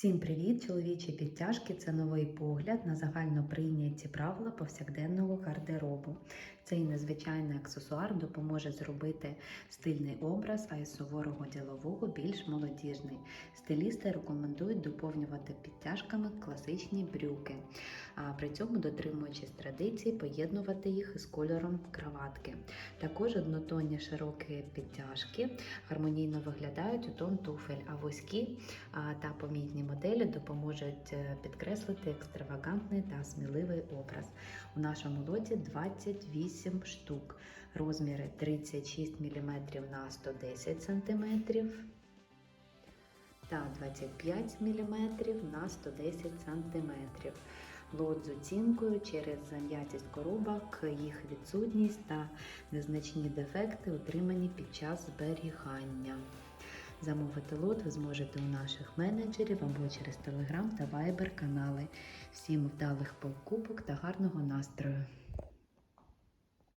Всім привіт! Чоловічі підтяжки це новий погляд на загально прийняті правила повсякденного гардеробу. Цей незвичайний аксесуар допоможе зробити стильний образ, а із суворого ділового більш молодіжний. Стилісти рекомендують доповнювати підтяжками класичні брюки, а при цьому дотримуючись традицій, поєднувати їх із кольором краватки. Також однотонні широкі підтяжки гармонійно виглядають у тон туфель, а вузькі та помітні моделі допоможуть е, підкреслити екстравагантний та сміливий образ. У нашому лоті 28 штук, розміри 36 мм на 110 см та 25 мм на 110 см. Лот з оцінкою через зам'ятість коробок, їх відсутність та незначні дефекти отримані під час зберігання. Замовити лот ви зможете у наших менеджерів або через Telegram та Viber канали. Всім вдалих покупок та гарного настрою!